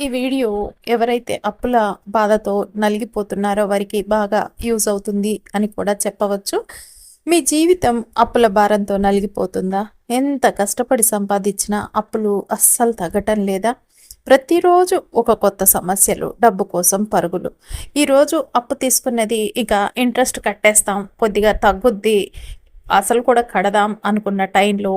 ఈ వీడియో ఎవరైతే అప్పుల బాధతో నలిగిపోతున్నారో వారికి బాగా యూజ్ అవుతుంది అని కూడా చెప్పవచ్చు. మీ జీవితం అప్పుల భారంతో నలిగిపోతుందా? ఎంత కష్టపడి సంపాదించినా అప్పులు అస్సలు తగ్గటం లేదా? ప్రతిరోజు ఒక కొత్త సమస్యలు డబ్బు కోసం పరుగులు. ఈరోజు అప్పు తీసుకున్నది ఇక ఇంట్రెస్ట్ కట్టేస్తాం కొద్దిగా తగ్గుద్ది అసలు కూడా కడదాం అనుకున్న టైంలో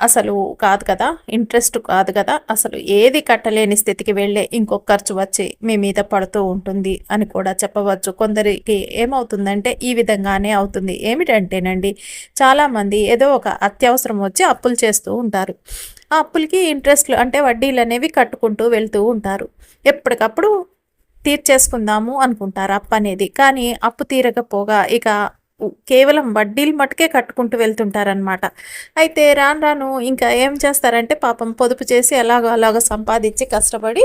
అసలు కాదు కదా ఇంట్రెస్ట్ కాదు కదా అసలు ఏది కట్టలేని స్థితికి వెళ్ళే ఇంకొక ఖర్చు వచ్చి మీ మీద పడుతూ ఉంటుంది అని కూడా చెప్పవచ్చు. కొందరికి ఏమవుతుందంటే ఈ విధంగానే అవుతుంది. ఏమిటంటేనండి చాలామంది ఏదో ఒక అత్యవసరం వచ్చి అప్పులు చేస్తూ ఉంటారు. ఆ అప్పులకి ఇంట్రెస్ట్లు అంటే వడ్డీలు అనేవి కట్టుకుంటూ వెళ్తూ ఉంటారు. ఎప్పటికప్పుడు తీర్చేసుకుందాము అనుకుంటారు అప్పు అనేది. కానీ అప్పు తీరకపోగా ఇక కేవలం వడ్డీలు మటుకే కట్టుకుంటూ వెళ్తుంటారనమాట అయితే రాను రాను ఇంకా ఏం చేస్తారంటే పాపం పొదుపు చేసి ఎలాగో అలాగో సంపాదించి కష్టపడి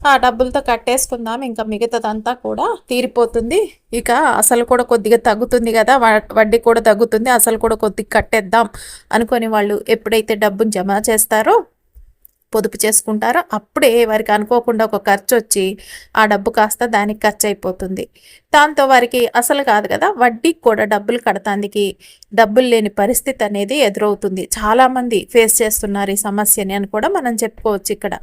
ఆ డబ్బులతో కట్టేసుకుందాం ఇంకా మిగతాదంతా కూడా తీరిపోతుంది. ఇక అసలు కూడా కొద్దిగా తగ్గుతుంది కదా వడ్డీ కూడా తగ్గుతుంది అసలు కూడా కొద్దిగా కట్టేద్దాం అనుకొని వాళ్ళు ఎప్పుడైతే డబ్బును జమ చేస్తారో పొదుపు చేసుకుంటారో అప్పుడే వారికి అనుకోకుండా ఒక ఖర్చు వచ్చి ఆ డబ్బు కాస్త దానికి ఖర్చు అయిపోతుంది దాంతో వారికి అసలు కాదు కదా వడ్డీకి కూడా డబ్బులు కడతానికి డబ్బులు లేని పరిస్థితి అనేది ఎదురవుతుంది. చాలామంది ఫేస్ చేస్తున్నారు ఈ సమస్యని అని కూడా మనం చెప్పుకోవచ్చు ఇక్కడ.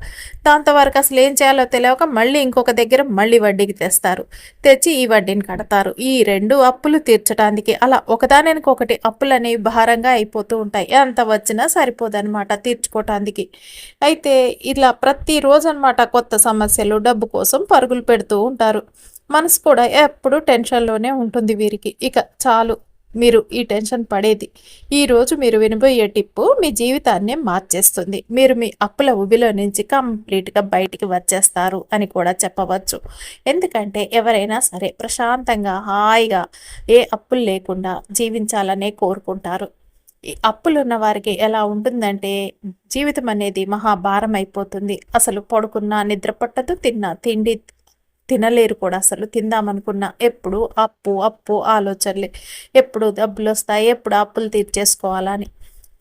దాంతో వారికి అసలు ఏం చేయాలో తెలియక మళ్ళీ ఇంకొక దగ్గర మళ్ళీ వడ్డీకి తెస్తారు. తెచ్చి ఈ వడ్డీని కడతారు. ఈ రెండు అప్పులు తీర్చడానికి అలా ఒకదానికి అప్పులు అనేవి భారంగా అయిపోతూ ఉంటాయి. ఎంత వచ్చినా సరిపోదన్నమాట తీర్చుకోవటానికి అయితే అయితే ఇలా ప్రతిరోజు అనమాట కొత్త సమస్యలు డబ్బు కోసం పరుగులు పెడుతూ ఉంటారు. మనసు కూడా ఎప్పుడు టెన్షన్లోనే ఉంటుంది వీరికి. ఇక చాలు మీరు ఈ టెన్షన్ పడేది. ఈరోజు మీరు వినబోయే టిప్పు మీ జీవితాన్ని మార్చేస్తుంది. మీరు మీ అప్పుల ఉబిలో నుంచి కంప్లీట్గా బయటికి వచ్చేస్తారు అని కూడా చెప్పవచ్చు. ఎందుకంటే ఎవరైనా సరే ప్రశాంతంగా హాయిగా ఏ అప్పులు లేకుండా జీవించాలనే కోరుకుంటారు. అప్పులున్న వారికి ఎలా ఉంటుందంటే జీవితం అనేది మహాభారం అయిపోతుంది. అసలు పడుకున్నా నిద్ర పట్టదు తిన్నా తిండి తినలేరు కూడా అసలు. తిందామనుకున్న ఎప్పుడు అప్పు అప్పు ఆలోచనలే. ఎప్పుడు డబ్బులు వస్తాయి ఎప్పుడు అప్పులు తీర్చేసుకోవాలని.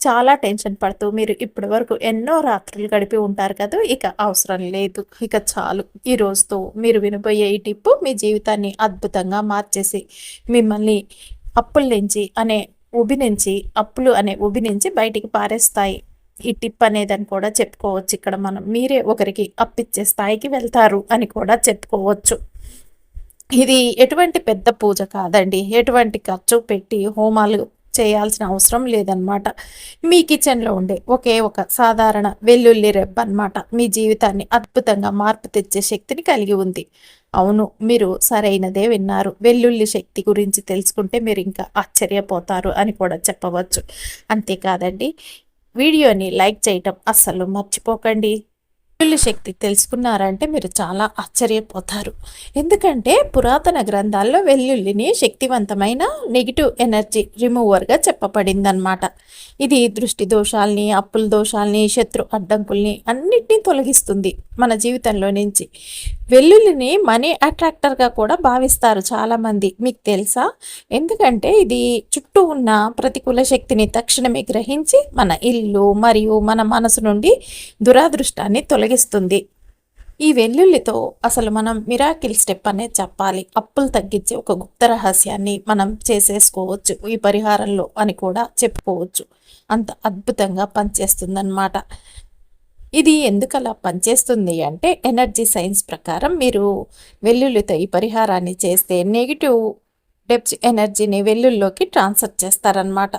చాలా టెన్షన్ పడుతూ మీరు ఇప్పటి వరకు ఎన్నో రాత్రులు గడిపి ఉంటారు కదా ఇక అవసరం లేదు. ఇక చాలు. ఈ రోజుతో మీరు వినబోయే ఈ టిప్పు మీ జీవితాన్ని అద్భుతంగా మార్చేసి మిమ్మల్ని అప్పుల నుంచి అనే ఉబి నుంచి అప్పులు అనే ఉబి నుంచి బయటికి పారేస్తాయి. ఈ టిప్ అనేదని కూడా చెప్పుకోవచ్చు ఇక్కడ మనం. మీరే ఒకరికి అప్పిచ్చే స్థాయికి వెళ్తారు అని కూడా చెప్పుకోవచ్చు. ఇది ఎటువంటి పెద్ద పూజ కాదండి. ఎటువంటి ఖర్చు పెట్టి హోమాలు చేయాల్సిన అవసరం లేదనమాట మీ కిచెన్లో ఉండే ఒకే ఒక సాధారణ వెల్లుల్లి రెబ్బ అనమాట మీ జీవితాన్ని అద్భుతంగా మార్పు తెచ్చే శక్తిని కలిగి ఉంది. అవును మీరు సరైనదే విన్నారు. వెల్లుల్లి శక్తి గురించి తెలుసుకుంటే మీరు ఇంకా ఆశ్చర్యపోతారు అని కూడా చెప్పవచ్చు. అంతేకాదండి వీడియోని లైక్ చేయటం అస్సలు మర్చిపోకండి. వెల్లుల్లి శక్తి తెలుసుకున్నారంటే మీరు చాలా ఆశ్చర్యపోతారు. ఎందుకంటే పురాతన గ్రంథాల్లో వెల్లుల్లిని శక్తివంతమైన నెగిటివ్ ఎనర్జీ రిమూవర్గా చెప్పబడిందనమాట ఇది దృష్టి దోషాల్ని అప్పుల దోషాల్ని శత్రు అడ్డంకుల్ని అన్నిటినీ తొలగిస్తుంది మన జీవితంలో నుంచి. వెల్లుల్లిని మనీ అట్రాక్టర్గా కూడా భావిస్తారు చాలామంది. మీకు తెలుసా? ఎందుకంటే ఇది చుట్టూ ఉన్న ప్రతికూల శక్తిని తక్షణమే గ్రహించి మన ఇల్లు మరియు మన మనసు నుండి దురాదృష్టాన్ని తొలగిస్తుంది. ఈ వెల్లుల్లితో అసలు మనం మిరాకిల్ స్టెప్ అనేది చెప్పాలి. అప్పులు తగ్గించే ఒక గుప్త రహస్యాన్ని మనం చేసేసుకోవచ్చు. ఈ పరిహారంలో అని కూడా చెప్పుకోవచ్చు. అంత అద్భుతంగా పనిచేస్తుందన్నమాట. ఇది ఎందుకు అలా పనిచేస్తుంది అంటే ఎనర్జీ సైన్స్ ప్రకారం మీరు వెల్లుల్లితో ఈ పరిహారాన్ని చేస్తే నెగిటివ్ డెప్స్ ఎనర్జీని వెల్లుల్లోకి ట్రాన్స్ఫర్ చేస్తారనమాట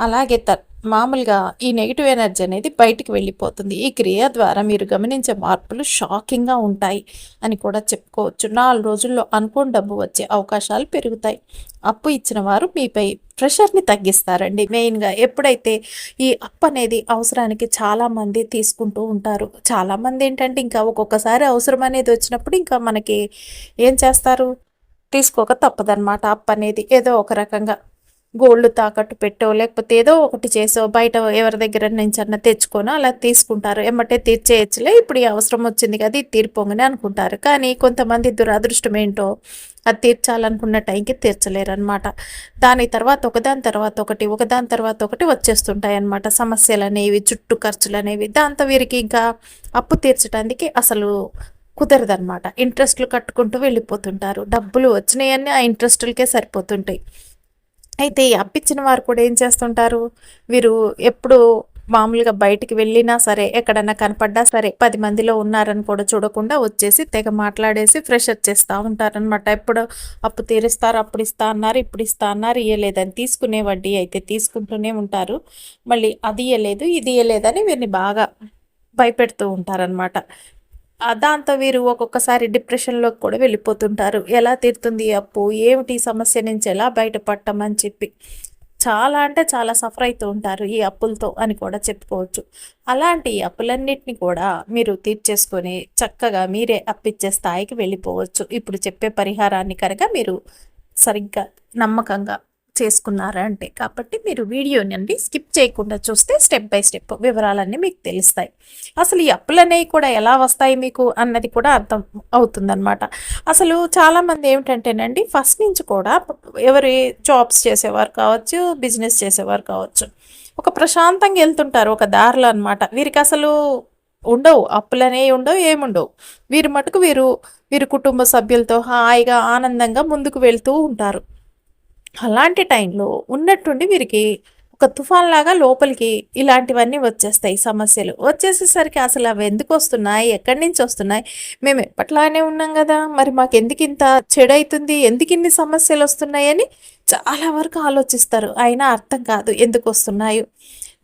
అలాగే త మామూలుగా ఈ నెగిటివ్ ఎనర్జీ అనేది బయటికి వెళ్ళిపోతుంది. ఈ క్రియ ద్వారా మీరు గమనించే మార్పులు షాకింగ్గా ఉంటాయి అని కూడా చెప్పుకోవచ్చు. నాలుగు రోజుల్లో అనుకోని డబ్బు వచ్చే అవకాశాలు పెరుగుతాయి. అప్పు ఇచ్చిన వారు మీపై ప్రెషర్ని తగ్గిస్తారండి. మెయిన్గా ఎప్పుడైతే ఈ అప్పు అనేది అవసరానికి చాలామంది తీసుకుంటూ ఉంటారు చాలామంది ఏంటంటే ఇంకా ఒక్కొక్కసారి అవసరం అనేది వచ్చినప్పుడు ఇంకా మనకి ఏం చేస్తారు? తీసుకోక తప్పదన్నమాట అప్పు అనేది. ఏదో ఒక రకంగా గోల్డ్ తాకట్టు పెట్టో లేకపోతే ఏదో ఒకటి చేసో బయట ఎవరి దగ్గర నుంచి అన్న తెచ్చుకోనో అలా తీసుకుంటారు. ఎమ్మటే తీర్చేయచ్చులే ఇప్పుడు ఈ అవసరం వచ్చింది కదా ఇది తీర్పోగానే అనుకుంటారు. కానీ కొంతమంది దురదృష్టం ఏంటో అది తీర్చాలనుకున్న టైంకి తీర్చలేరు అనమాట దాని తర్వాత ఒకదాని తర్వాత ఒకటి ఒకదాని తర్వాత ఒకటి వచ్చేస్తుంటాయి అనమాట సమస్యలు అనేవి చుట్టూ ఖర్చులు అనేవి దాంతో వీరికి ఇంకా అప్పు తీర్చడానికి అసలు కుదరదనమాట ఇంట్రెస్ట్లు కట్టుకుంటూ వెళ్ళిపోతుంటారు. డబ్బులు వచ్చినాయన్నీ ఆ ఇంట్రెస్టులకే సరిపోతుంటాయి. అయితే అప్పించిన వారు కూడా ఏం చేస్తుంటారు? వీరు ఎప్పుడు మామూలుగా బయటికి వెళ్ళినా సరే ఎక్కడన్నా కనపడ్డా సరే పది మందిలో ఉన్నారని కూడా చూడకుండా వచ్చేసి తెగ మాట్లాడేసి ఫ్రెష్ చేస్తూ ఉంటారనమాట ఎప్పుడు అప్పు తీరుస్తారు అప్పుడు ఇస్తా అన్నారు ఇప్పుడు ఇస్తా అన్నారు ఇయ్యలేదని తీసుకునే వడ్డీ అయితే తీసుకుంటూనే ఉంటారు. మళ్ళీ అది ఇయ్యలేదు ఇది ఇయ్యలేదని వీరిని బాగా భయపెడుతూ ఉంటారనమాట దాంతో వీరు ఒక్కొక్కసారి డిప్రెషన్లోకి కూడా వెళ్ళిపోతుంటారు. ఎలా తీరుతుంది అప్పు? ఏమిటి సమస్య నుంచి ఎలా బయటపడటం చెప్పి. చాలా అంటే చాలా సఫర్ అవుతూ ఉంటారు ఈ అప్పులతో అని కూడా చెప్పుకోవచ్చు. అలాంటి అప్పులన్నిటిని కూడా మీరు తీర్చేసుకొని చక్కగా మీరే అప్పిచ్చే స్థాయికి వెళ్ళిపోవచ్చు. ఇప్పుడు చెప్పే పరిహారాన్ని కనుక మీరు సరిగ్గా నమ్మకంగా చేసుకున్నారా అంటే కాబట్టి మీరు వీడియోని అండి స్కిప్ చేయకుండా చూస్తే స్టెప్ బై స్టెప్ వివరాలన్నీ మీకు తెలుస్తాయి. అసలు ఈ అప్పులు అనేవి కూడా ఎలా వస్తాయి మీకు అన్నది కూడా అర్థం అవుతుందన్నమాట. అసలు చాలామంది ఏమిటంటేనండి ఫస్ట్ నుంచి కూడా ఎవరి జాబ్స్ చేసేవారు కావచ్చు బిజినెస్ చేసేవారు కావచ్చు ఒక ప్రశాంతంగా వెళ్తుంటారు ఒక దారిలో అనమాట వీరికి అసలు ఉండవు అప్పులనే ఉండవు ఏముండవు. వీరి మటుకు వీరు వీరి కుటుంబ సభ్యులతో హాయిగా ఆనందంగా ముందుకు వెళ్తూ ఉంటారు. అలాంటి టైంలో ఉన్నట్టుండి వీరికి ఒక తుఫాన్ లాగా లోపలికి ఇలాంటివన్నీ వచ్చేస్తాయి సమస్యలు. వచ్చేసేసరికి అసలు అవి ఎందుకు వస్తున్నాయి? ఎక్కడి నుంచి వస్తున్నాయి? మేము ఎప్పట్లానే ఉన్నాం కదా మరి మాకు ఎందుకు ఇంత చెడైతుంది? ఎందుకు ఇన్ని సమస్యలు వస్తున్నాయని చాలా వరకు ఆలోచిస్తారు. అయినా అర్థం కాదు ఎందుకు వస్తున్నాయో.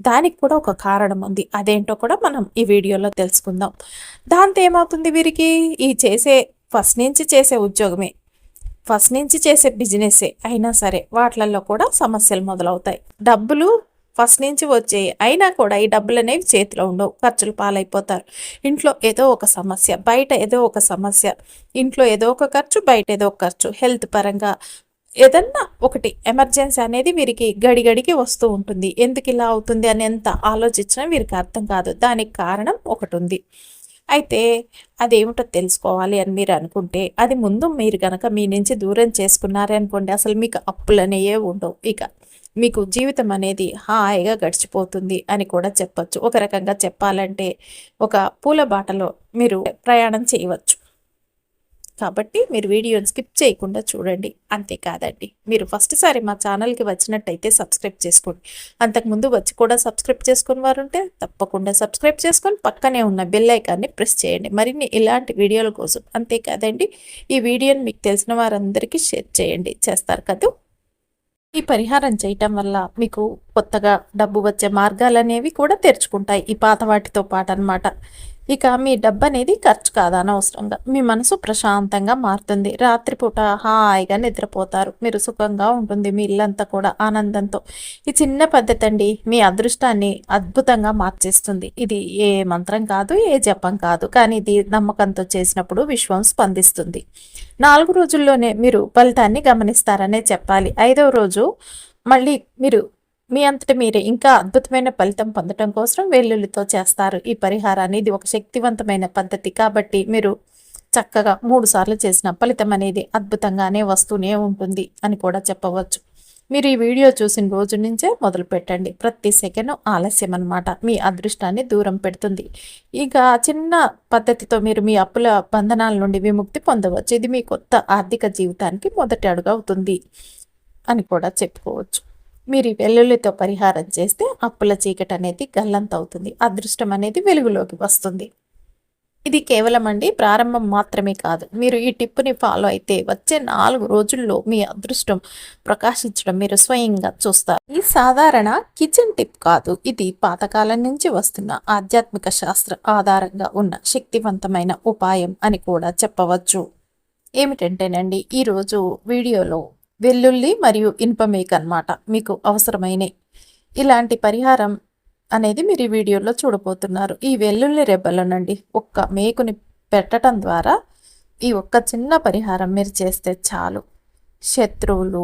దానికి కూడా ఒక కారణం ఉంది. అదేంటో కూడా మనం ఈ వీడియోలో తెలుసుకుందాం. దాంతో ఏమవుతుంది వీరికి? ఈ చేసే ఫస్ట్ నుంచి చేసే ఉద్యోగమే. ఫస్ట్ నుంచి చేసే బిజినెసే అయినా సరే వాటిలలో కూడా సమస్యలు మొదలవుతాయి. డబ్బులు ఫస్ట్ నుంచి వచ్చాయి అయినా కూడా ఈ డబ్బులు అనేవి చేతిలో ఉండవు ఖర్చులు పాలైపోతారు. ఇంట్లో ఏదో ఒక సమస్య బయట ఏదో ఒక సమస్య ఇంట్లో ఏదో ఒక ఖర్చు బయట ఏదో ఒక ఖర్చు హెల్త్ పరంగా ఏదన్నా ఒకటి ఎమర్జెన్సీ అనేది వీరికి గడిగడికి వస్తూ ఉంటుంది. ఎందుకు ఇలా అవుతుంది అని ఎంత ఆలోచించినా వీరికి అర్థం కాదు. దానికి కారణం ఒకటి ఉంది. అయితే అదేమిటో తెలుసుకోవాలి అని మీరు అనుకుంటే అది ముందు మీరు కనుక మీ నుంచి దూరం చేసుకున్నారే అనుకోండి అసలు మీకు అప్పులనేయే ఉండవు. ఇక మీకు జీవితం అనేది హాయిగా గడిచిపోతుంది అని కూడా చెప్పచ్చు. ఒక రకంగా చెప్పాలంటే ఒక పూల బాటలో మీరు ప్రయాణం చేయవచ్చు. కాబట్టి మీరు వీడియోని స్కిప్ చేయకుండా చూడండి. అంతేకాదండి మీరు ఫస్ట్ సారి మా ఛానల్కి వచ్చినట్టయితే సబ్స్క్రైబ్ చేసుకోండి. అంతకుముందు వచ్చి కూడా సబ్స్క్రైబ్ చేసుకుని వారు ఉంటే తప్పకుండా సబ్స్క్రైబ్ చేసుకొని పక్కనే ఉన్న బెల్ ఐకాన్ని ప్రెస్ చేయండి. మరిన్ని ఇలాంటి వీడియోల కోసం అంతేకాదండి ఈ వీడియోని మీకు తెలిసిన వారందరికీ షేర్ చేయండి. చేస్తారు కదా? ఈ పరిహారం చేయటం వల్ల మీకు కొత్తగా డబ్బు వచ్చే మార్గాలు అనేవి కూడా తెరుచుకుంటాయి. ఈ పాత వాటితో పాటు అనమాట ఇక మీ డబ్బు అనేది ఖర్చు కాదు అనవసరంగా. మీ మనసు ప్రశాంతంగా మారుతుంది. రాత్రిపూట హాయిగా నిద్రపోతారు. మీరు సుఖంగా ఉంటుంది. మీ ఇల్లంతా కూడా ఆనందంతో. ఈ చిన్న పద్ధతి అండి మీ అదృష్టాన్ని అద్భుతంగా మార్చేస్తుంది. ఇది ఏ మంత్రం కాదు ఏ జపం కాదు. కానీ ఇది నమ్మకంతో చేసినప్పుడు విశ్వం స్పందిస్తుంది. నాలుగు రోజుల్లోనే మీరు ఫలితాన్ని గమనిస్తారనే చెప్పాలి. ఐదవ రోజు మళ్ళీ మీరు మీ అంతటి మీరే ఇంకా అద్భుతమైన ఫలితం పొందడం కోసం వెల్లుల్లితో చేస్తారు. ఈ పరిహారాన్ని ఇది ఒక శక్తివంతమైన పద్ధతి కాబట్టి మీరు చక్కగా మూడు సార్లు చేసిన ఫలితం అనేది అద్భుతంగానే వస్తూనే ఉంటుంది అని కూడా చెప్పవచ్చు. మీరు ఈ వీడియో చూసిన రోజు నుంచే మొదలు పెట్టండి. ప్రతి సెకండ్ ఆలస్యం అనమాట మీ అదృష్టాన్ని దూరం పెడుతుంది. ఇక చిన్న పద్ధతితో మీరు మీ అప్పుల బంధనాల నుండి విముక్తి పొందవచ్చు. ఇది మీ కొత్త ఆర్థిక జీవితానికి మొదటి అడుగు అవుతుంది అని కూడా చెప్పుకోవచ్చు. మీరు వెల్లుల్లితో పరిహారం చేస్తే అప్పుల చీకటి అనేది గల్లంతవుతుంది. అదృష్టం అనేది వెలుగులోకి వస్తుంది. ఇది కేవలం అండి ప్రారంభం మాత్రమే కాదు. మీరు ఈ టిప్పుని ఫాలో అయితే వచ్చే నాలుగు రోజుల్లో మీ అదృష్టం ప్రకాశించడం మీరు స్వయంగా చూస్తారు. ఈ సాధారణ కిచెన్ టిప్ కాదు. ఇది పాతకాలం నుంచి వస్తున్న ఆధ్యాత్మిక శాస్త్ర ఆధారంగా ఉన్న శక్తివంతమైన ఉపాయం అని కూడా చెప్పవచ్చు. ఏమిటంటేనండి ఈరోజు వీడియోలో వెల్లుల్లి మరియు ఇనుపమేక అనమాట మీకు అవసరమైనవి ఇలాంటి పరిహారం అనేది మీరు ఈ వీడియోలో చూడబోతున్నారు. ఈ వెల్లుల్లి రెబ్బలనండి ఒక్క మేకుని పెట్టడం ద్వారా ఈ ఒక్క చిన్న పరిహారం మీరు చేస్తే చాలు. శత్రువులు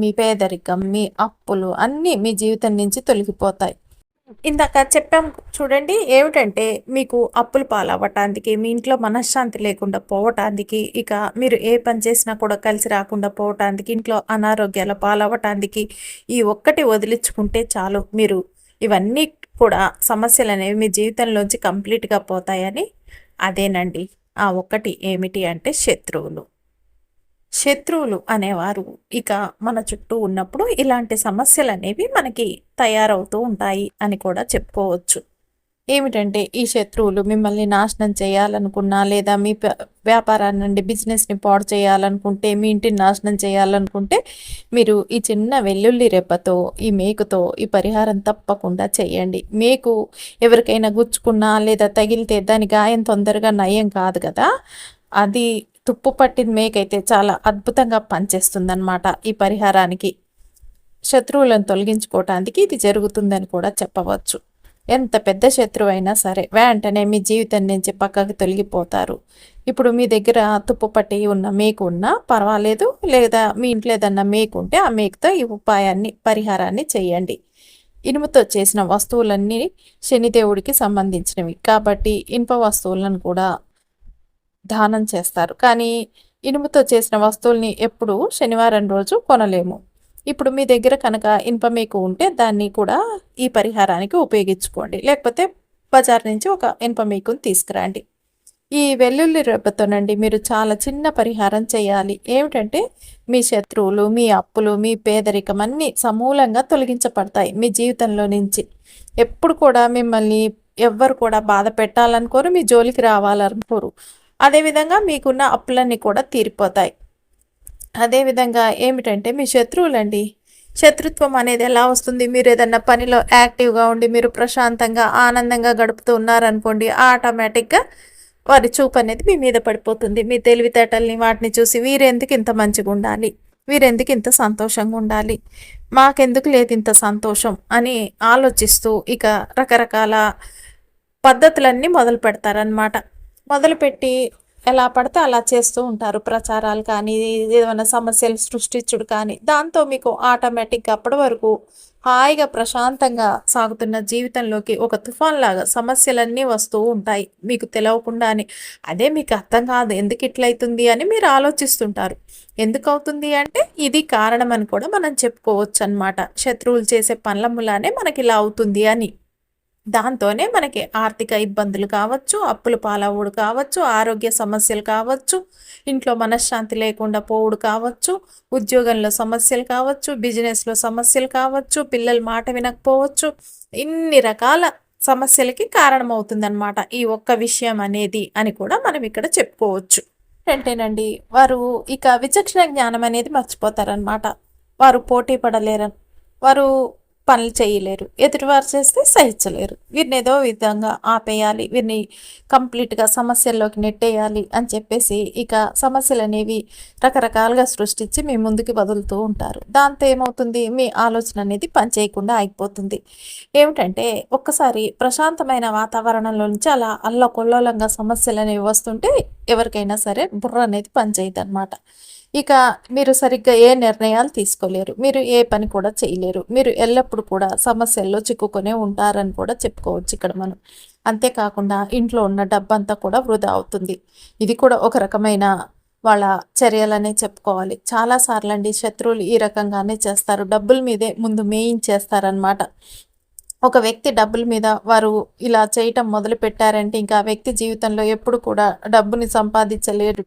మీ పేదరికం మీ అప్పులు అన్నీ మీ జీవితం నుంచి తొలగిపోతాయి. ఇందాక చెప్పాం చూడండి ఏమిటంటే మీకు అప్పులు పాలవ్వటానికి మీ ఇంట్లో మనశ్శాంతి లేకుండా పోవటానికి ఇక మీరు ఏ పని చేసినా కూడా కలిసి రాకుండా పోవటానికి ఇంట్లో అనారోగ్యాల పాలవ్వటానికి ఈ ఒక్కటి వదిలించుకుంటే చాలు. మీరు ఇవన్నీ కూడా సమస్యలు అనేవి మీ జీవితంలోంచి కంప్లీట్గా పోతాయని అదేనండి. ఆ ఒక్కటి ఏమిటి అంటే శత్రువులు. శత్రువులు అనేవారు. ఇక మన చుట్టూ ఉన్నప్పుడు ఇలాంటి సమస్యలు అనేవి మనకి తయారవుతూ ఉంటాయి అని కూడా చెప్పుకోవచ్చు. ఏమిటంటే ఈ శత్రువులు మిమ్మల్ని నాశనం చేయాలనుకున్నా లేదా మీ వ్యాపారాన్ని నుండి బిజినెస్ని పాడు చేయాలనుకుంటే మీ ఇంటిని నాశనం చేయాలనుకుంటే మీరు ఈ చిన్న వెల్లుల్లి రెప్పతో ఈ మేకుతో ఈ పరిహారం తప్పకుండా చేయండి. మేకు ఎవరికైనా గుచ్చుకున్నా లేదా తగిలితే దాని గాయం తొందరగా నయం కాదు కదా. అది తుప్పు పట్టిన మేకైతే చాలా అద్భుతంగా పనిచేస్తుందన్నమాట ఈ పరిహారానికి. శత్రువులను తొలగించుకోవటానికి ఇది జరుగుతుందని కూడా చెప్పవచ్చు. ఎంత పెద్ద శత్రువు అయినా సరే వెంటనే మీ జీవితం నుంచి పక్కకి తొలగిపోతారు. ఇప్పుడు మీ దగ్గర తుప్పు పట్టి ఉన్న మేకు ఉన్నా పర్వాలేదు లేదా మీ ఇంట్లో ఏదన్నా మేకు ఉంటే ఆ మేకుతో ఈ ఉపాయాన్ని పరిహారాన్ని చేయండి. ఇనుముతో చేసిన వస్తువులన్నీ శనిదేవుడికి సంబంధించినవి. కాబట్టి ఇనుప వస్తువులను కూడా దానం చేస్తారు. కానీ ఇనుముతో చేసిన వస్తువుల్ని ఎప్పుడు శనివారం రోజు కొనలేము. ఇప్పుడు మీ దగ్గర కనుక ఇనుప మీకు ఉంటే దాన్ని కూడా ఈ పరిహారానికి ఉపయోగించుకోండి. లేకపోతే బజార్ నుంచి ఒక ఇనుప మీకుని తీసుకురండి. ఈ వెల్లుల్లి రెబ్బతోనండి మీరు చాలా చిన్న పరిహారం చేయాలి. ఏమిటంటే మీ శత్రువులు మీ అప్పులు మీ పేదరికం అన్నీ సమూలంగా తొలగించబడతాయి మీ జీవితంలో నుంచి. ఎప్పుడు కూడా మిమ్మల్ని ఎవ్వరు కూడా బాధ పెట్టాలనుకోరు మీ జోలికి రావాలనుకోరు. అదేవిధంగా మీకున్న అప్పులన్నీ కూడా తీరిపోతాయి. అదేవిధంగా ఏమిటంటే మీ శత్రువులండి. శత్రుత్వం అనేది ఎలా వస్తుంది? మీరు ఏదన్నా పనిలో యాక్టివ్గా ఉండి మీరు ప్రశాంతంగా ఆనందంగా గడుపుతూ ఉన్నారనుకోండి ఆటోమేటిక్గా వారి చూపు అనేది మీ మీద పడిపోతుంది. మీ తెలివితేటల్ని వాటిని చూసి వీరెందుకు ఇంత మంచిగా ఉండాలి? వీరెందుకు ఇంత సంతోషంగా ఉండాలి? మాకెందుకు లేదు ఇంత సంతోషం? అని ఆలోచిస్తూ ఇక రకరకాల పద్ధతులన్నీ మొదలు పెడతారనమాట మొదలుపెట్టి ఎలా పడితే అలా చేస్తూ ఉంటారు. ప్రచారాలు కానీ ఏమైనా సమస్యలు సృష్టించుడు కానీ దాంతో మీకు ఆటోమేటిక్గా అప్పటి వరకు హాయిగా ప్రశాంతంగా సాగుతున్న జీవితంలోకి ఒక తుఫాన్ లాగా సమస్యలన్నీ వస్తూ ఉంటాయి. మీకు తెలవకుండానే. అదే మీకు అర్థం కాదు. ఎందుకు ఇట్లయితుంది అని మీరు ఆలోచిస్తుంటారు. ఎందుకు అవుతుంది అంటే ఇది కారణం అని కూడా మనం చెప్పుకోవచ్చు అనమాట శత్రువులు చేసే పనుల మూలానే మనకి ఇలా అవుతుంది అని. దాంతోనే మనకి ఆర్థిక ఇబ్బందులు కావచ్చు అప్పులు పాలవుడు కావచ్చు ఆరోగ్య సమస్యలు కావచ్చు ఇంట్లో మనశ్శాంతి లేకుండా పోవుడు కావచ్చు ఉద్యోగంలో సమస్యలు కావచ్చు బిజినెస్లో సమస్యలు కావచ్చు పిల్లల మాట వినకపోవచ్చు ఇన్ని రకాల సమస్యలకి కారణమవుతుందన్నమాట ఈ ఒక్క విషయం అనేది అని కూడా మనం ఇక్కడ చెప్పుకోవచ్చు. ఏంటేనండి వారు ఇక విచక్షణ జ్ఞానం అనేది మర్చిపోతారనమాట వారు పోటీ పడలేరని వారు పనులు చేయలేరు. ఎదుటివారు చేస్తే సహించలేరు. వీరిని ఏదో విధంగా ఆపేయాలి. వీరిని కంప్లీట్గా సమస్యల్లోకి నెట్టేయాలి అని చెప్పేసి ఇక సమస్యలు అనేవి రకరకాలుగా సృష్టించి మీ ముందుకు వదులుతూ ఉంటారు. దాంతో ఏమవుతుంది? మీ ఆలోచన అనేది పనిచేయకుండా ఆగిపోతుంది. ఏమిటంటే ఒక్కసారి ప్రశాంతమైన వాతావరణంలో నుంచి అలా అల్లకొల్లోలంగా సమస్యలు అనేవి వస్తుంటే ఎవరికైనా సరే బుర్ర అనేది పనిచేయదు అనమాట ఇక మీరు సరిగ్గా ఏ నిర్ణయాలు తీసుకోలేరు. మీరు ఏ పని కూడా చేయలేరు. మీరు ఎల్లప్పుడూ కూడా సమస్యల్లో చిక్కుకునే ఉంటారని కూడా చెప్పుకోవచ్చు ఇక్కడ మనం. అంతేకాకుండా ఇంట్లో ఉన్న డబ్బంతా కూడా వృధా అవుతుంది. ఇది కూడా ఒక రకమైన వాళ్ళ చర్యలనే చెప్పుకోవాలి. చాలాసార్లు అండి శత్రువులు ఈ రకంగానే చేస్తారు. డబ్బుల మీదే ముందు మేయించేస్తారనమాట ఒక వ్యక్తి డబ్బుల మీద వారు ఇలా చేయటం మొదలు పెట్టారంటే ఇంకా ఆ వ్యక్తి జీవితంలో ఎప్పుడు కూడా డబ్బుని సంపాదించలేరు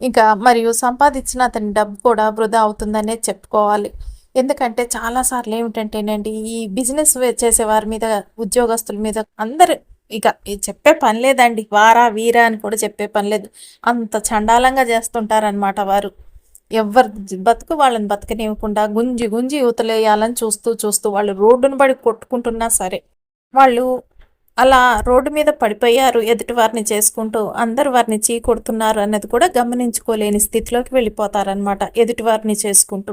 ఇంకా మరియు సంపాదించిన అతని డబ్బు కూడా వృధా అవుతుందనే చెప్పుకోవాలి. ఎందుకంటే చాలాసార్లు ఏమిటంటేనండి ఈ బిజినెస్ చేసేవారి మీద ఉద్యోగస్తుల మీద అందరు ఇక చెప్పే పని లేదండి. వారా వీరా అని కూడా చెప్పే పని లేదు. అంత చండాలంగా చేస్తుంటారనమాట వారు. ఎవరు బతుకు వాళ్ళని బతకనివ్వకుండా గుంజి గుంజి యువతలేయాలని చూస్తూ చూస్తూ వాళ్ళు రోడ్డును పడి కొట్టుకుంటున్నా సరే వాళ్ళు అలా రోడ్డు మీద పడిపోయారు ఎదుటి వారిని చేసుకుంటూ అందరు వారిని చీ కొడుతున్నారు అన్నది కూడా గమనించుకోలేని స్థితిలోకి వెళ్ళిపోతారనమాట ఎదుటి వారిని చేసుకుంటూ.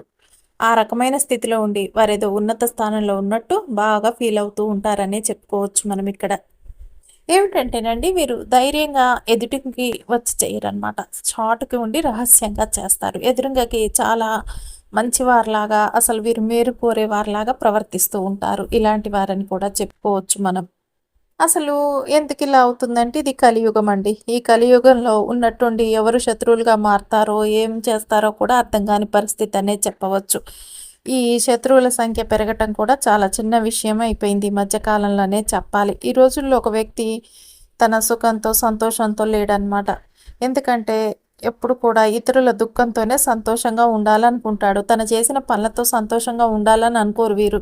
ఆ రకమైన స్థితిలో ఉండి వారేదో ఉన్నత స్థానంలో ఉన్నట్టు బాగా ఫీల్ అవుతూ ఉంటారనే చెప్పుకోవచ్చు మనం ఇక్కడ. ఏమిటంటేనండి వీరు ధైర్యంగా ఎదుటికి వచ్చి చేయరనమాట షార్ట్కి ఉండి రహస్యంగా చేస్తారు. ఎదురుగాకి చాలా మంచివారిలాగా అసలు వీరు మేరు కోరేవారిలాగా ప్రవర్తిస్తూ ఉంటారు. ఇలాంటి వారని కూడా చెప్పుకోవచ్చు మనం. అసలు ఎందుకు ఇలా అవుతుందంటే ఇది కలియుగం అండి. ఈ కలియుగంలో ఉన్నట్టుండి ఎవరు శత్రువులుగా మారతారో ఏం చేస్తారో కూడా అర్థం కాని పరిస్థితి అనే చెప్పవచ్చు. ఈ శత్రువుల సంఖ్య పెరగటం కూడా చాలా చిన్న విషయం అయిపోయింది ఈ మధ్యకాలంలోనే చెప్పాలి. ఈ రోజుల్లో ఒక వ్యక్తి తన సుఖంతో సంతోషంతో లేడనమాట ఎందుకంటే ఎప్పుడు కూడా ఇతరుల దుఃఖంతోనే సంతోషంగా ఉండాలనుకుంటాడు. తను చేసిన పనులతో సంతోషంగా ఉండాలని అనుకోరు వీరు.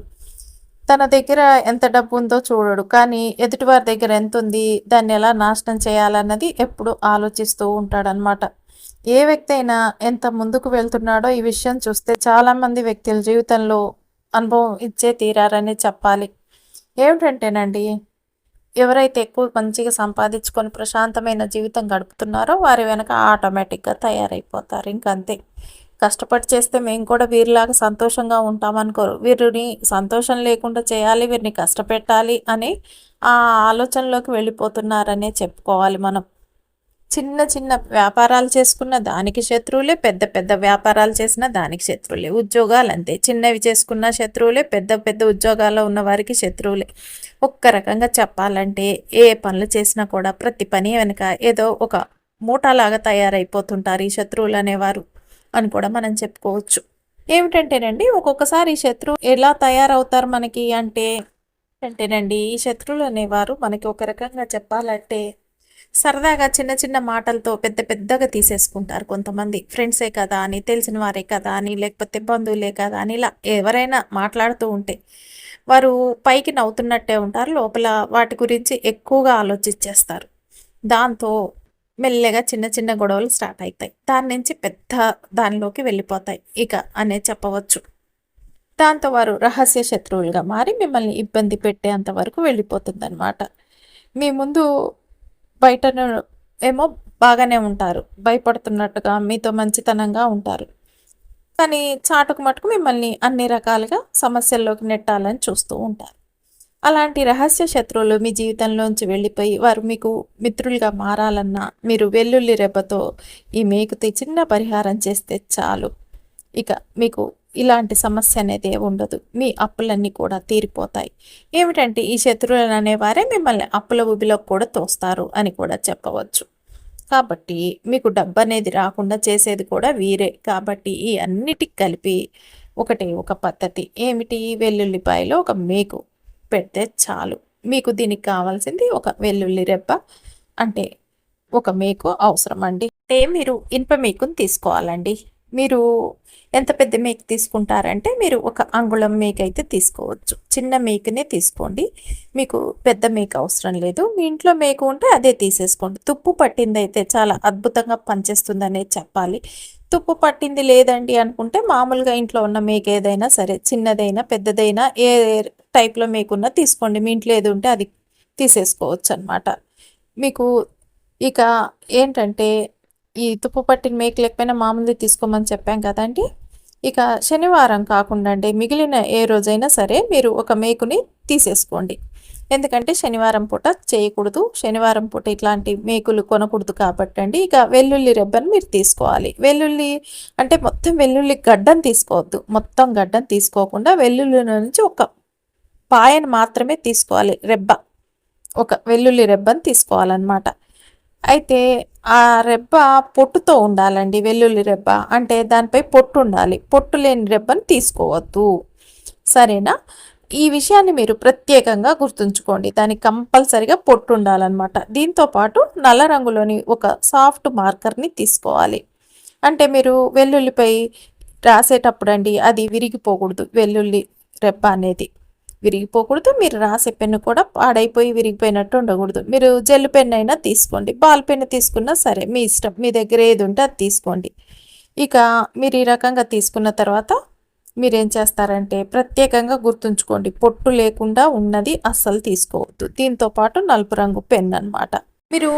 తన దగ్గర ఎంత డబ్బు ఉందో చూడడు. కానీ ఎదుటివారి దగ్గర ఎంత ఉంది దాన్ని ఎలా నాశనం చేయాలన్నది ఎప్పుడు ఆలోచిస్తూ ఉంటాడనమాట ఏ వ్యక్తి అయినా ఎంత ముందుకు వెళ్తున్నాడో ఈ విషయం చూస్తే చాలామంది వ్యక్తుల జీవితంలో అనుభవం ఇచ్చే తీరారని చెప్పాలి. ఏమిటంటేనండి ఎవరైతే ఎక్కువ మంచిగా సంపాదించుకొని ప్రశాంతమైన జీవితం గడుపుతున్నారో వారి వెనక ఆటోమేటిక్గా తయారైపోతారు. ఇంకంతే. కష్టపడి చేస్తే మేము కూడా వీరిలాగా సంతోషంగా ఉంటామనుకోరు. వీరిని సంతోషం లేకుండా చేయాలి వీరిని కష్టపెట్టాలి అని ఆ ఆలోచనలోకి వెళ్ళిపోతున్నారనే చెప్పుకోవాలి మనం. చిన్న చిన్న వ్యాపారాలు చేసుకున్న దానికి శత్రువులే పెద్ద పెద్ద వ్యాపారాలు చేసిన దానికి శత్రువులే. ఉద్యోగాలు అంతే. చిన్నవి చేసుకున్న శత్రువులే పెద్ద పెద్ద ఉద్యోగాల్లో ఉన్న వారికి శత్రువులే. ఒక్క రకంగా చెప్పాలంటే ఏ పనులు చేసినా కూడా ప్రతి పని వెనుక ఏదో ఒక మూటలాగా తయారైపోతుంటారు ఈ శత్రువులు అనేవారు. అని కూడా మనం చెప్పుకోవచ్చు. ఏమిటంటేనండి ఒక్కొక్కసారి ఈ శత్రువు ఎలా తయారవుతారు మనకి అంటే అంటేనండి ఈ శత్రువులు అనేవారు మనకి ఒక రకంగా చెప్పాలంటే సరదాగా చిన్న చిన్న మాటలతో పెద్ద పెద్దగా తీసేసుకుంటారు కొంతమంది. ఫ్రెండ్సే కదా అని తెలిసిన వారే కదా అని లేకపోతే బంధువులే కదా అని ఇలా ఎవరైనా మాట్లాడుతూ ఉంటే వారు పైకి నవ్వుతున్నట్టే ఉంటారు లోపల వాటి గురించి ఎక్కువగా ఆలోచించేస్తారు దాంతో మెల్లగా చిన్న చిన్న గొడవలు స్టార్ట్ అవుతాయి దాని నుంచి పెద్ద దానిలోకి వెళ్ళిపోతాయి. ఇక అనే చెప్పవచ్చు. దాంతో వారు రహస్య శత్రువులుగా మారి మిమ్మల్ని ఇబ్బంది పెట్టేంత వరకు వెళ్ళిపోతుందన్నమాట. మీ ముందు బయట ఏమో బాగానే ఉంటారు. భయపడుతున్నట్టుగా మీతో మంచితనంగా ఉంటారు. కానీ చాటుకు మటుకు మిమ్మల్ని అన్ని రకాలుగా సమస్యల్లోకి నెట్టాలని చూస్తూ ఉంటారు. అలాంటి రహస్య శత్రువులు మీ జీవితంలోంచి వెళ్ళిపోయి వారు మీకు మిత్రులుగా మారాలన్నా మీరు వెల్లుల్లి రెబ్బతో ఈ మేకుతి చిన్న పరిహారం చేస్తే చాలు. ఇక మీకు ఇలాంటి సమస్య అనేది ఉండదు. మీ అప్పులన్నీ కూడా తీరిపోతాయి. ఏమిటంటే ఈ శత్రువులు అనేవారే మిమ్మల్ని అప్పుల ఊబిలో కూడా తోస్తారు అని కూడా చెప్పవచ్చు. కాబట్టి మీకు డబ్బు అనేది రాకుండా చేసేది కూడా వీరే. కాబట్టి ఈ అన్నిటికి కలిపి ఒకటి ఒక పద్ధతి. ఏమిటి? వెల్లుల్లిపాయలో ఒక మేకు. పెడితే చాలు. మీకు దీనికి కావాల్సింది ఒక వెల్లుల్లి రెబ్బ అంటే ఒక మేకు అవసరం అండి అంటే మీరు ఇనుప మేకుని తీసుకోవాలండి. మీరు ఎంత పెద్ద మేక తీసుకుంటారంటే మీరు ఒక అంగుళం మేక అయితే తీసుకోవచ్చు. చిన్న మేకనే తీసుకోండి. మీకు పెద్ద మేక అవసరం లేదు. మీ ఇంట్లో మేక ఉంటే అదే తీసేసుకోండి. తుప్పు పట్టింది అయితే చాలా అద్భుతంగా పనిచేస్తుందనే చెప్పాలి. తుప్పు పట్టింది లేదండి అనుకుంటే మామూలుగా ఇంట్లో ఉన్న మేక ఏదైనా సరే చిన్నదైనా పెద్దదైనా ఏ టైప్లో మేకున్నా తీసుకోండి. మీ ఇంట్లో ఏది ఉంటే అది తీసేసుకోవచ్చు అనమాట మీకు ఇక ఏంటంటే ఈ తుప్పు పట్టిన మేక లేకపోయినా మామూలుది తీసుకోమని చెప్పాం కదండి ఇక శనివారం కాకుండా అండి మిగిలిన ఏ రోజైనా సరే మీరు ఒక మేకుని తీసేసుకోండి. ఎందుకంటే శనివారం పూట చేయకూడదు. శనివారం పూట ఇట్లాంటి మేకులు కొనకూడదు కాబట్టి అండి ఇక వెల్లుల్లి రెబ్బను మీరు తీసుకోవాలి. వెల్లుల్లి అంటే మొత్తం వెల్లుల్లి గడ్డను తీసుకోవద్దు. మొత్తం గడ్డను తీసుకోకుండా వెల్లుల్లి నుంచి ఒక పాయను మాత్రమే తీసుకోవాలి రెబ్బ. ఒక వెల్లుల్లి రెబ్బను తీసుకోవాలన్నమాట. అయితే ఆ రెబ్బ పొట్టుతో ఉండాలండి వెల్లుల్లి రెబ్బ. అంటే దానిపై పొట్టు ఉండాలి. పొట్టు లేని రెబ్బను తీసుకోవద్దు. సరేనా? ఈ విషయాన్ని మీరు ప్రత్యేకంగా గుర్తుంచుకోండి. దానికి కంపల్సరిగా పొట్టు ఉండాలన్నమాట. దీంతో పాటు నల్ల రంగులోని ఒక సాఫ్ట్ మార్కర్ని తీసుకోవాలి. అంటే మీరు వెల్లుల్లిపై రాసేటప్పుడు అండి అది విరిగిపోకూడదు వెల్లుల్లి రెబ్బ అనేది. విరిగిపోకూడదు. మీరు రాసే పెన్ను కూడా పాడైపోయి విరిగిపోయినట్టు ఉండకూడదు. మీరు జెల్ పెన్ అయినా తీసుకోండి. బాల్ పెన్ను తీసుకున్నా సరే మీ ఇష్టం. మీ దగ్గర ఏది ఉంటే అది తీసుకోండి. ఇక మీరు ఈ రకంగా తీసుకున్న తర్వాత మీరేం చేస్తారంటే ప్రత్యేకంగా గుర్తుంచుకోండి. పొట్టు లేకుండా ఉన్నది అస్సలు తీసుకోవద్దు. దీంతో పాటు నలుపు రంగు పెన్ అనమాట మీరు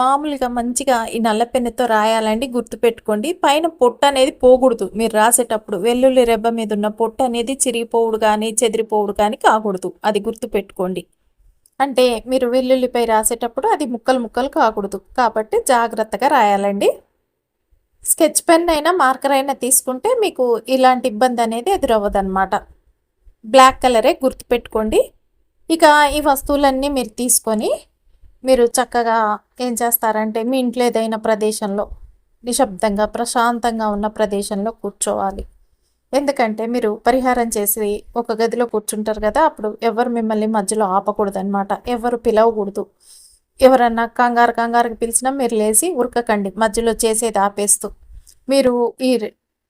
మామూలుగా మంచిగా ఈ నల్ల పెన్నుతో రాయాలండి గుర్తుపెట్టుకోండి. పైన పొట్టు అనేది పోకూడదు. మీరు రాసేటప్పుడు వెల్లుల్లి రెబ్బ మీద ఉన్న పొట్టు అనేది చిరిగిపోవుడు కానీ చెదిరిపోవుడు కానీ కాకూడదు. అది గుర్తుపెట్టుకోండి. అంటే మీరు వెల్లుల్లిపై రాసేటప్పుడు అది ముక్కలు ముక్కలు కాకూడదు. కాబట్టి జాగ్రత్తగా రాయాలండి. స్కెచ్ పెన్ అయినా మార్కర్ అయినా తీసుకుంటే మీకు ఇలాంటి ఇబ్బంది అనేది ఎదురవ్వదనమాట బ్లాక్ కలరే గుర్తుపెట్టుకోండి. ఇక ఈ వస్తువులన్నీ మీరు తీసుకొని మీరు చక్కగా ఏం చేస్తారంటే మీ ఇంట్లో ఏదైనా ప్రదేశంలో నిశ్శబ్దంగా ప్రశాంతంగా ఉన్న ప్రదేశంలో కూర్చోవాలి. ఎందుకంటే మీరు పరిహారం చేసి ఒక గదిలో కూర్చుంటారు కదా అప్పుడు ఎవరు మిమ్మల్ని మధ్యలో ఆపకూడదు అనమాట ఎవరు పిలవకూడదు. ఎవరన్నా కంగారు కంగారుకి పిలిచినా మీరు లేచి ఉరకకండి మధ్యలో చేసేది ఆపేస్తూ. మీరు ఈ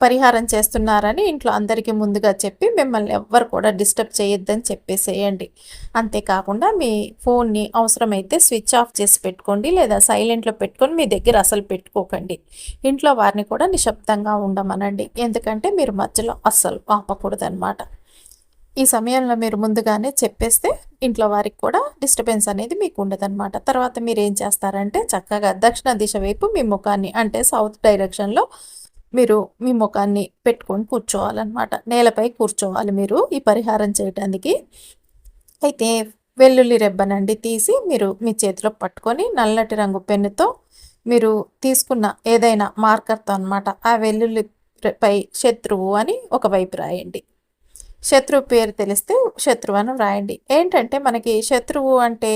పరిహారం చేస్తున్నారని ఇంట్లో అందరికీ ముందుగా చెప్పి మిమ్మల్ని ఎవ్వరు కూడా డిస్టర్బ్ చేయొద్దని చెప్పేసేయండి. అంతేకాకుండా మీ ఫోన్ని అవసరమైతే స్విచ్ ఆఫ్ చేసి పెట్టుకోండి లేదా సైలెంట్లో పెట్టుకొని మీ దగ్గర అసలు పెట్టుకోకండి. ఇంట్లో వారిని కూడా నిశ్శబ్దంగా ఉండమనండి. ఎందుకంటే మీరు మధ్యలో అస్సలు ఆపకూడదనమాట ఈ సమయంలో మీరు ముందుగానే చెప్పేస్తే ఇంట్లో వారికి కూడా డిస్టర్బెన్స్ అనేది మీకు ఉండదన్నమాట. తర్వాత మీరు ఏం చేస్తారంటే చక్కగా దక్షిణ దిశ వైపు మీ ముఖాన్ని అంటే సౌత్ డైరెక్షన్లో మీరు మీ ముఖాన్ని పెట్టుకొని కూర్చోవాలన్నమాట. నేలపై కూర్చోవాలి మీరు ఈ పరిహారం చేయడానికి అయితే వెల్లుల్లి రెబ్బనండి తీసి మీరు మీ చేతిలో పట్టుకొని నల్లటి రంగు పెన్నుతో మీరు తీసుకున్న ఏదైనా మార్కర్తో అనమాట ఆ వెల్లుల్లి పై శత్రువు అని ఒకవైపు రాయండి. శత్రువు పేరు తెలిస్తే శత్రువు అని వ్రాయండి. ఏంటంటే మనకి శత్రువు అంటే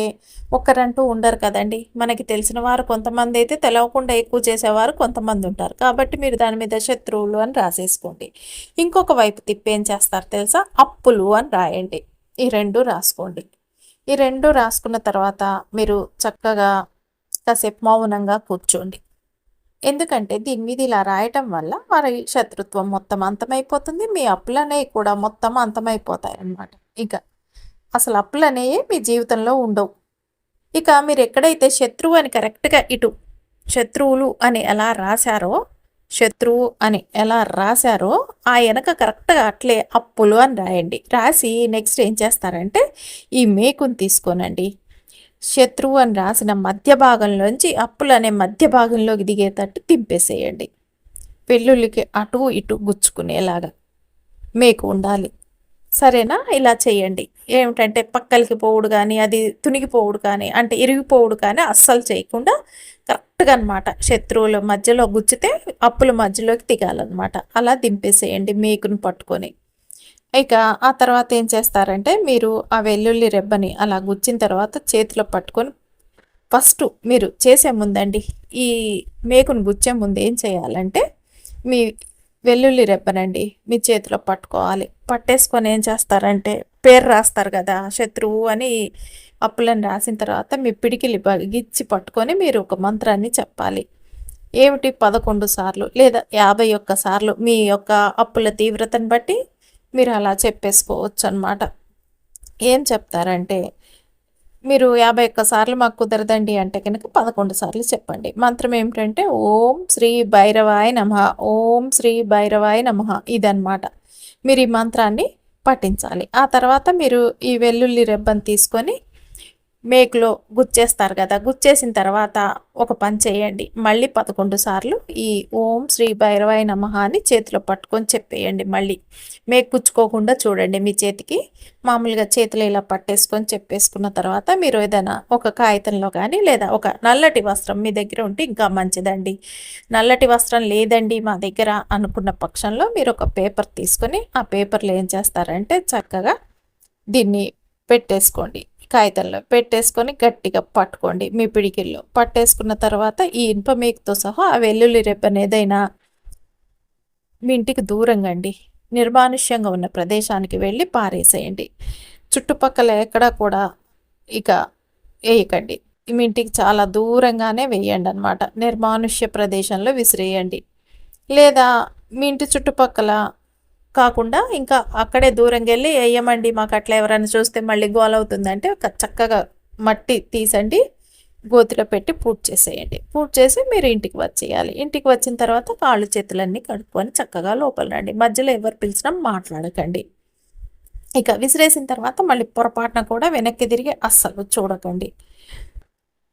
ఒక్కరంటూ ఉండరు కదండి. మనకి తెలిసిన వారు కొంతమంది అయితే తెలవకుండా ఎక్కువ చేసేవారు కొంతమంది ఉంటారు. కాబట్టి మీరు దాని మీద శత్రువులు అని రాసేసుకోండి. ఇంకొక వైపు తిప్పేం చేస్తారు తెలుసా? అప్పులు అని రాయండి. ఈ రెండు రాసుకోండి. ఈ రెండు రాసుకున్న తర్వాత మీరు చక్కగా కాసేపు మౌనంగా కూర్చోండి. ఎందుకంటే దీని మీద ఇలా రాయటం వల్ల వారి శత్రుత్వం మొత్తం అంతమైపోతుంది మీ అప్పులనేవి కూడా మొత్తం అంతమైపోతాయి అన్నమాట ఇక అసలు అప్పులనేవి మీ జీవితంలో ఉండవు. ఇక మీరు ఎక్కడైతే శత్రువు అని కరెక్ట్గా ఇటు శత్రువులు అని ఎలా రాశారో శత్రువు అని ఎలా రాశారో ఆ వెనక కరెక్ట్గా అట్లే అప్పులు అని రాయండి. రాసి నెక్స్ట్ ఏం చేస్తారంటే ఈ మేకుని తీసుకోనండి. శత్రువు అని రాసిన మధ్య భాగంలోంచి అప్పులు అనే మధ్య భాగంలోకి దిగేటట్టు తింపేసేయండి వెల్లుల్లికి అటు ఇటు గుచ్చుకునేలాగా మేకు ఉండాలి. సరేనా? ఇలా చేయండి. ఏమిటంటే పక్కలకి పోవుడు కానీ అది తునిగిపోవుడు కానీ అంటే ఇరిగిపోవుడు కానీ అస్సలు చేయకుండా కరెక్ట్గా అనమాట శత్రువుల మధ్యలో గుచ్చితే అప్పుల మధ్యలోకి దిగాలన్నమాట. అలా దింపేసేయండి మేకును పట్టుకొని. ఇక ఆ తర్వాత ఏం చేస్తారంటే మీరు ఆ వెల్లుల్లి రెబ్బని అలా గుచ్చిన తర్వాత చేతిలో పట్టుకొని ఫస్ట్ మీరు చేసే ముందండి ఈ మేకును గుచ్చే ముందు ఏం చేయాలంటే మీ వెల్లుల్లి రెబ్బనండి మీ చేతిలో పట్టుకోవాలి. పట్టేసుకొని ఏం చేస్తారంటే పేరు రాస్తారు కదా శత్రువు అని అప్పులను రాసిన తర్వాత మీ పిడికిలి గిచ్చి పట్టుకొని మీరు ఒక మంత్రాన్ని చెప్పాలి. ఏమిటి? పదకొండు సార్లు లేదా యాభై ఒక్క సార్లు మీ యొక్క అప్పుల తీవ్రతను బట్టి మీరు అలా చెప్పేసుకోవచ్చు అనమాట ఏం చెప్తారంటే మీరు యాభై ఒక్క సార్లు మాకు కుదరదండి అంటే కనుక పదకొండు సార్లు చెప్పండి. మంత్రం ఏమిటంటే ఓం శ్రీ భైరవాయ నమ ఓం శ్రీ భైరవాయ నమ ఇదనమాట మీరు ఈ మంత్రాన్ని పఠించాలి. ఆ తర్వాత మీరు ఈ వెల్లుల్లి రెబ్బను తీసుకొని మేకులో గుచ్చేస్తారు కదా. గుచ్చేసిన తర్వాత ఒక పని చేయండి. మళ్ళీ పదకొండు సార్లు ఈ ఓం శ్రీ భైరవాయ నమ అని చేతిలో పట్టుకొని చెప్పేయండి మళ్ళీ. మేకు గుచ్చుకోకుండా చూడండి మీ చేతికి. మామూలుగా చేతిలో ఇలా పట్టేసుకొని చెప్పేసుకున్న తర్వాత మీరు ఏదైనా ఒక కాగితంలో కానీ లేదా ఒక నల్లటి వస్త్రం మీ దగ్గర ఉంటే ఇంకా మంచిదండి. నల్లటి వస్త్రం లేదండి మా దగ్గర అనుకున్న పక్షంలో మీరు ఒక పేపర్ తీసుకొని ఆ పేపర్లో ఏం చేస్తారంటే చక్కగా దీన్ని పెట్టేసుకోండి. కాగితంలో పెట్టేసుకొని గట్టిగా పట్టుకోండి మీ పిడికిల్లో పట్టేసుకున్న తర్వాత ఈ ఇనుప మేకుతో సహా ఆ వెల్లుల్లి రెప్పని ఏదైనా మీ ఇంటికి దూరంగా అండి నిర్మానుష్యంగా ఉన్న ప్రదేశానికి వెళ్ళి పారేసేయండి. చుట్టుపక్కల ఎక్కడా కూడా ఇక వేయకండి. మీ ఇంటికి చాలా దూరంగానే వేయండి అనమాట నిర్మానుష్య ప్రదేశంలో విసిరేయండి. లేదా మీ ఇంటి చుట్టుపక్కల కాకుండా ఇంకా అక్కడే దూరంగా వెళ్ళి వేయమండి మాకు అట్లా ఎవరైనా చూస్తే మళ్ళీ గోలవుతుందంటే ఒక చక్కగా మట్టి తీసండి గోతిలో పెట్టి పూజ చేసేయండి. పూజ చేసి మీరు ఇంటికి వచ్చేయాలి. ఇంటికి వచ్చిన తర్వాత కాళ్ళు చేతులన్నీ కడుక్కొని చక్కగా లోపల రండి. మధ్యలో ఎవరు పిలిచినా మాట్లాడకండి. ఇక విసిరేసిన తర్వాత మళ్ళీ పొరపాటున కూడా వెనక్కి తిరిగి అస్సలు చూడకండి.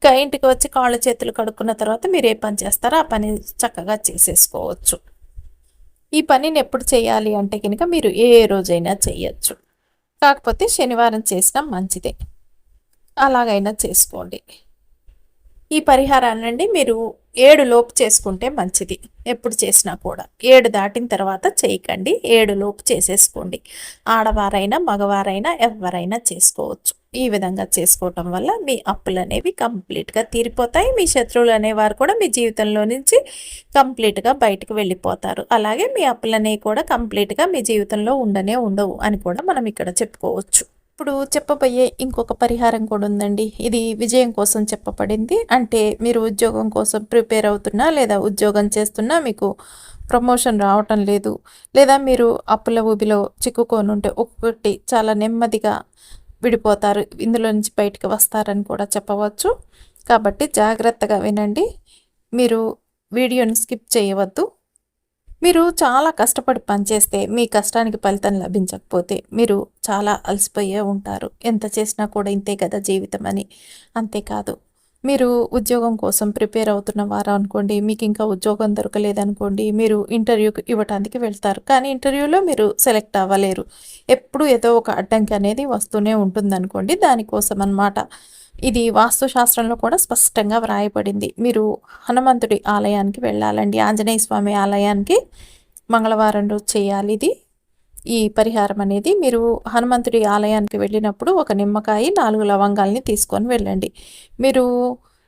ఇక ఇంటికి వచ్చి కాళ్ళు చేతులు కడుక్కున్న తర్వాత మీరు ఏ పని చేస్తారో ఆ పని చక్కగా చేసేసుకోవచ్చు. ఈ పనిని ఎప్పుడు చేయాలి అంటే కనుక మీరు ఏ రోజైనా చేయొచ్చు. కాకపోతే శనివారం చేసినా మంచిదే. అలాగైనా చేసుకోండి. ఈ పరిహారాన్ని మీరు ఏడు లోపు చేసుకుంటే మంచిది. ఎప్పుడు చేసినా కూడా. ఏడు దాటిన తర్వాత చేయకండి. ఏడు లోపు చేసేసుకోండి. ఆడవారైనా మగవారైనా ఎవరైనా చేసుకోవచ్చు. ఈ విధంగా చేసుకోవటం వల్ల మీ అప్పులు అనేవి కంప్లీట్గా తీరిపోతాయి. మీ శత్రువులు అనేవారు కూడా మీ జీవితంలో నుంచి కంప్లీట్గా బయటకు వెళ్ళిపోతారు. అలాగే మీ అప్పులు అనేవి కూడా కంప్లీట్గా మీ జీవితంలో ఉండనే ఉండవు అని కూడా మనం ఇక్కడ చెప్పుకోవచ్చు. ఇప్పుడు చెప్పబోయే ఇంకొక పరిహారం కూడా ఉందండి. ఇది విజయం కోసం చెప్పబడింది. అంటే మీరు ఉద్యోగం కోసం ప్రిపేర్ అవుతున్నా లేదా ఉద్యోగం చేస్తున్నా మీకు ప్రమోషన్ రావటం లేదు. లేదా మీరు అప్పుల ఊబిలో చిక్కుకొని ఉంటే ఒక్కొక్కటి చాలా నెమ్మదిగా విడిపోతారు. ఇందులో నుంచి బయటకు వస్తారని కూడా చెప్పవచ్చు. కాబట్టి జాగ్రత్తగా వినండి. మీరు వీడియోని స్కిప్ చేయవద్దు. మీరు చాలా కష్టపడి పనిచేస్తే మీ కష్టానికి ఫలితం లభించకపోతే మీరు చాలా అలసిపోయే ఉంటారు. ఎంత చేసినా కూడా ఇంతే కదా జీవితం అని. అంతేకాదు మీరు ఉద్యోగం కోసం ప్రిపేర్ అవుతున్న వారు అనుకోండి మీకు ఇంకా ఉద్యోగం దొరకలేదనుకోండి మీరు ఇంటర్వ్యూకి ఇవ్వటానికి వెళ్తారు. కానీ ఇంటర్వ్యూలో మీరు సెలెక్ట్ అవ్వలేరు. ఎప్పుడు ఏదో ఒక అడ్డంకి అనేది వస్తూనే ఉంటుందనుకోండి దానికోసం అన్నమాట ఇది వాస్తుశాస్త్రంలో కూడా స్పష్టంగా వ్రాయబడింది. మీరు హనుమంతుడి ఆలయానికి వెళ్ళాలండి. ఆంజనేయ స్వామి ఆలయానికి మంగళవారం రోజు చేయాలి ఇది. ఈ పరిహారం అనేది మీరు హనుమంతుడి ఆలయానికి వెళ్ళినప్పుడు ఒక నిమ్మకాయ నాలుగు లవంగాల్ని తీసుకొని వెళ్ళండి. మీరు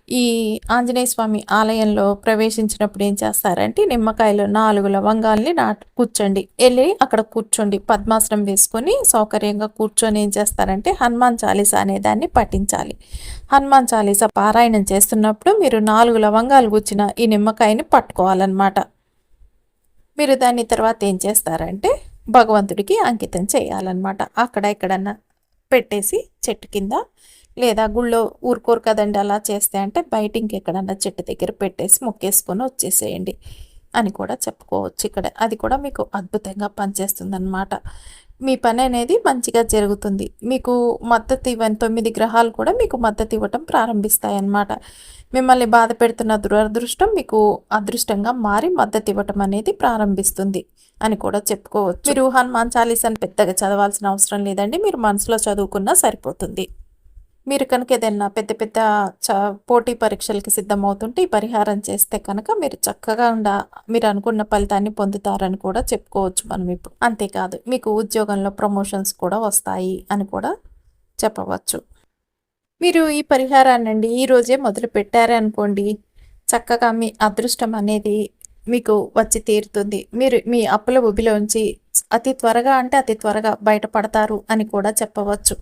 ఈ ఆంజనేయ స్వామి ఆలయంలో ప్రవేశించినప్పుడు ఏం చేస్తారంటే నిమ్మకాయలు నాలుగు లవంగాల్ని నాటు కూర్చోండి. వెళ్ళి అక్కడ కూర్చోండి. పద్మాసనం వేసుకొని సౌకర్యంగా కూర్చొని ఏం చేస్తారంటే హనుమాన్ చాలీస అనే దాన్ని పఠించాలి. హనుమాన్ చాలీస పారాయణం చేస్తున్నప్పుడు మీరు నాలుగు లవంగాలు కూర్చిన ఈ నిమ్మకాయని పట్టుకోవాలన్నమాట. మీరు దాని తర్వాత ఏం చేస్తారంటే భగవంతుడికి అంకితం చేయాలన్నమాట. అక్కడ ఎక్కడన్నా పెట్టేసి చెట్టు కింద లేదా గుళ్ళో ఊరుకోరు కదండి అలా చేస్తే అంటే బయట ఇంకెక్కడన్నా చెట్టు దగ్గర పెట్టేసి మొక్కేసుకొని వచ్చేసేయండి అని కూడా చెప్పుకోవచ్చు ఇక్కడ. అది కూడా మీకు అద్భుతంగా పనిచేస్తుందన్నమాట. మీ పని అనేది మంచిగా జరుగుతుంది. మీకు మద్దతు ఇవ్వని తొమ్మిది గ్రహాలు కూడా మీకు మద్దతు ఇవ్వటం ప్రారంభిస్తాయి అన్నమాట మిమ్మల్ని బాధ పెడుతున్న దురదృష్టం మీకు అదృష్టంగా మారి మద్దతు ఇవ్వటం అనేది ప్రారంభిస్తుంది అని కూడా చెప్పుకోవచ్చు. మీరు హనుమాన్ చాలీసాని పెద్దగా చదవాల్సిన అవసరం లేదండి. మీరు మనసులో చదువుకున్నా సరిపోతుంది. మీరు కనుక ఏదైనా పెద్ద పెద్ద చ పోటీ పరీక్షలకి సిద్ధమవుతుంటే ఈ పరిహారం చేస్తే కనుక మీరు చక్కగా ఉండ మీరు అనుకున్న ఫలితాన్ని పొందుతారని కూడా చెప్పుకోవచ్చు మనం ఇప్పుడు. అంతేకాదు మీకు ఉద్యోగంలో ప్రమోషన్స్ కూడా వస్తాయి అని కూడా చెప్పవచ్చు. మీరు ఈ పరిహారాన్ని అండి ఈరోజే మొదలు పెట్టారనుకోండి చక్కగా మీ అదృష్టం అనేది మీకు వచ్చి తీరుతుంది. మీరు మీ అప్పుల ఉబిలోంచి అతి త్వరగా అంటే అతి త్వరగా బయటపడతారు అని కూడా చెప్పవచ్చు.